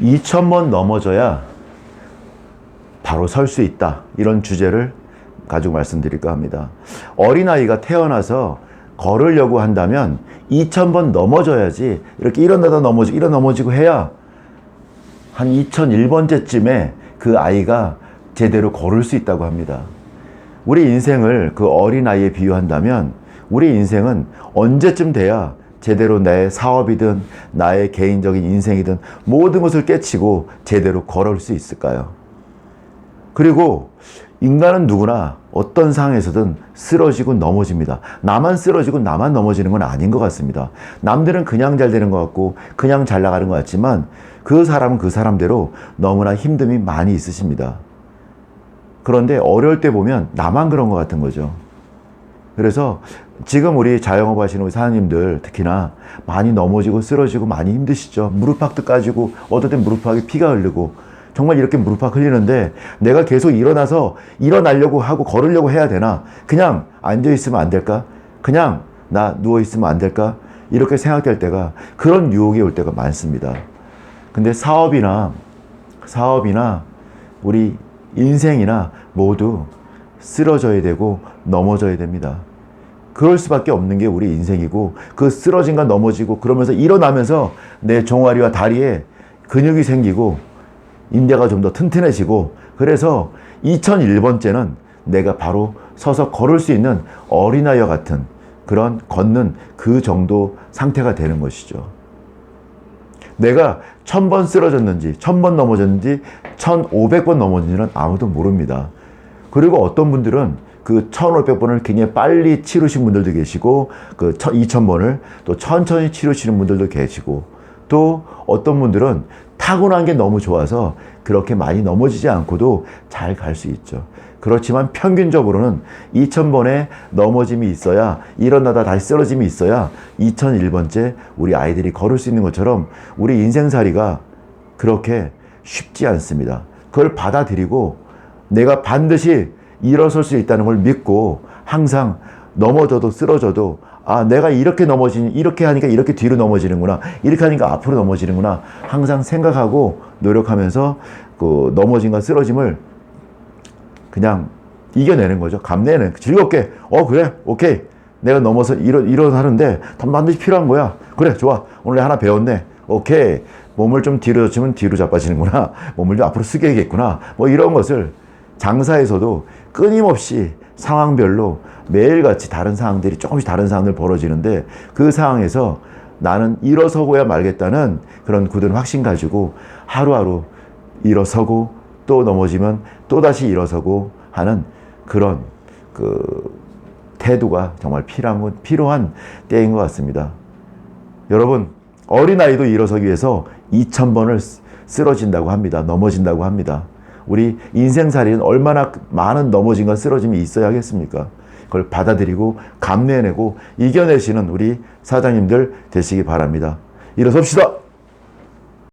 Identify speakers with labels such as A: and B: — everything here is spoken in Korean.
A: 2,000번 넘어져야 바로 설 수 있다. 이런 주제를 가지고 말씀드릴까 합니다. 어린아이가 태어나서 걸으려고 한다면 2,000번 넘어져야지 이렇게 일어나다 넘어지고 일어 넘어지고 해야 한 2001번째쯤에 그 아이가 제대로 걸을 수 있다고 합니다. 우리 인생을 그 어린아이에 비유한다면 우리 인생은 언제쯤 돼야 제대로 내 사업이든 나의 개인적인 인생이든 모든 것을 깨치고 제대로 걸을 수 있을까요? 그리고 인간은 누구나 어떤 상황에서든 쓰러지고 넘어집니다. 나만 쓰러지고 나만 넘어지는 건 아닌 것 같습니다. 남들은 그냥 잘 되는 것 같고 그냥 잘 나가는 것 같지만 그 사람은 그 사람대로 너무나 힘듦이 많이 있으십니다. 그런데 어려울 때 보면 나만 그런 것 같은 거죠. 그래서 지금 우리 자영업 하시는 우리 사장님들 특히나 많이 넘어지고 쓰러지고 많이 힘드시죠. 무릎팍도 까지고 어떨 땐 무릎팍에 피가 흐르고 정말 이렇게 무릎팍 흘리는데 내가 계속 일어나서 일어나려고 하고 걸으려고 해야 되나? 그냥 앉아 있으면 안 될까? 그냥 나 누워 있으면 안 될까? 이렇게 생각될 때가 그런 유혹이 올 때가 많습니다. 근데 사업이나 사업이나 우리 인생이나 모두 쓰러져야 되고 넘어져야 됩니다. 그럴 수밖에 없는 게 우리 인생이고 그 쓰러진가 넘어지고 그러면서 일어나면서 내 종아리와 다리에 근육이 생기고 인대가 좀 더 튼튼해지고 그래서 2001번째는 내가 바로 서서 걸을 수 있는 어린아이와 같은 그런 걷는 그 정도 상태가 되는 것이죠. 내가 천 번 쓰러졌는지, 천 번 넘어졌는지, 천 오백 번 넘어졌는지는 아무도 모릅니다. 그리고 어떤 분들은 그 1500번을 굉장히 빨리 치르신 분들도 계시고, 그 2000번을 또 천천히 치르시는 분들도 계시고, 또 어떤 분들은 타고난 게 너무 좋아서 그렇게 많이 넘어지지 않고도 잘 갈 수 있죠. 그렇지만 평균적으로는 2000번의 넘어짐이 있어야 일어나다 다시 쓰러짐이 있어야 2001번째 우리 아이들이 걸을 수 있는 것처럼 우리 인생살이가 그렇게 쉽지 않습니다. 그걸 받아들이고 내가 반드시 일어설 수 있다는 걸 믿고 항상 넘어져도 쓰러져도 아, 내가 이렇게 넘어지니, 이렇게 하니까 이렇게 뒤로 넘어지는구나. 이렇게 하니까 앞으로 넘어지는구나. 항상 생각하고 노력하면서 그 넘어짐과 쓰러짐을 그냥 이겨내는 거죠. 감내는 즐겁게. 어, 그래. 오케이. 내가 넘어서 일어, 일어나는데 반드시 필요한 거야. 그래. 좋아. 오늘 하나 배웠네. 오케이. 몸을 좀 뒤로 젖히면 뒤로 자빠지는구나. 몸을 좀 앞으로 숙여야겠구나. 뭐 이런 것을 장사에서도 끊임없이 상황별로 매일같이 다른 상황들이 조금씩 다른 상황들 벌어지는데 그 상황에서 나는 일어서고야 말겠다는 그런 굳은 확신 가지고 하루하루 일어서고 또 넘어지면 또 다시 일어서고 하는 그런 그 태도가 정말 필요한 필요한 때인 것 같습니다. 여러분 어린아이도 일어서기 위해서 2,000번을 쓰러진다고 합니다. 넘어진다고 합니다. 우리 인생살이는 얼마나 많은 넘어짐과 쓰러짐이 있어야 하겠습니까? 그걸 받아들이고 감내해내고 이겨내시는 우리 사장님들 되시기 바랍니다. 일어섭시다!